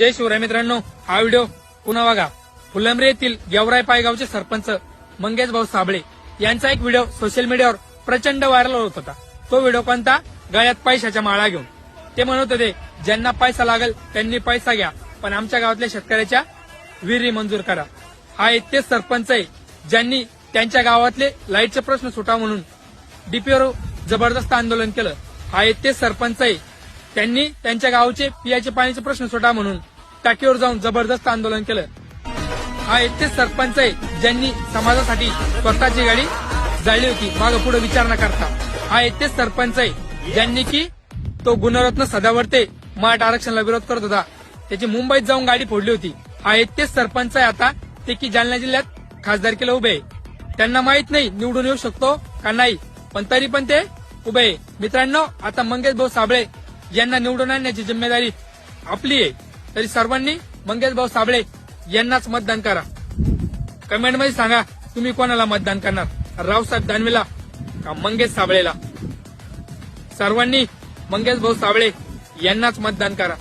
जय शिवराय मित्रांनो हा व्हिडिओ पुन्हा बघा. फुलंब्री येथील गेवराय पायगावचे सरपंच मंगेश भाऊ साबळे यांचा एक व्हिडिओ सोशल मीडियावर प्रचंड व्हायरल होत होता. तो व्हिडिओ कोणता? गळ्यात पैशाच्या माळा घेऊन. ते म्हणत होते ज्यांना पैसा लागेल त्यांनी पैसा घ्या. पण आमच्या गावातल्या शेतकऱ्याच्या विहिरी मंजूर करा. हा एक तेच सरपंच आहे ज्यांनी त्यांच्या गावातले लाईटचे प्रश्न सुटा म्हणून डीपीवर जबरदस्त आंदोलन केलं. हा एक तेच सरपंच आहे त्यांनी त्यांच्या गावचे पियाचे पाण्याचे प्रश्न सुटा म्हणून टाकीवर जाऊन जबरदस्त आंदोलन केलं. हा एकटेच सरपंच आहे ज्यांनी समाजासाठी स्वतःची गाडी जाळली होती. माग पुढे विचार न करता. हा एकटेच सरपंच आहे ज्यांनी की तो गुणरत्न सदावर्ते मराठा आरक्षणाला विरोध करत होता. त्याची मुंबईत जाऊन गाडी फोडली होती. हा एकटेच सरपंच आहे आता. ते की जालना जिल्ह्यात खासदारकीला उभे आहे. त्यांना माहीत नाही निवडून येऊ शकतो का नाही पण तरी पण ते उभे आहे. मित्रांनो आता मंगेश भाऊ साबळे यांना निवडून आणण्याची जिम्मेदारी आपली आहे. तरी सर्वांनी मंगेश भाऊ साबळे यांनाच मतदान करा. कमेंटमध्ये सांगा तुम्ही कोणाला मतदान करणार? रावसाहेब दानवेला का मंगेश साबळेला? सर्वांनी मंगेश भाऊ साबळे यांनाच मतदान करा.